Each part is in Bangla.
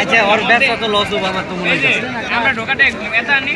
আচ্ছা ওর ব্যবসা তো লস হব আমার তো মনে হয়। আমরা ঢোকাটা এটা আনি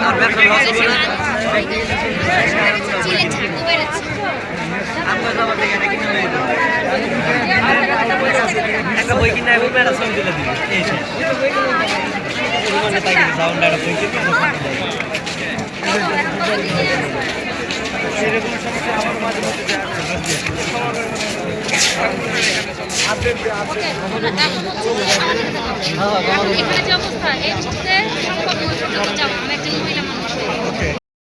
আর ব্যবসা লস হব না চিলে ছাকু বেড়েছে আমরা তো আবার দেখে এটা কিনে নিয়ে যাব। একটা বই কিনে আইবো একটা ছবি তুলে দিবি। এই শেষ জীবনে তাই সাউন্ড একটা বই কিনে এখন এখানে যে অবস্থা এই মুহূর্তে সম্ভব নয় যাব আমি একজন মহিলা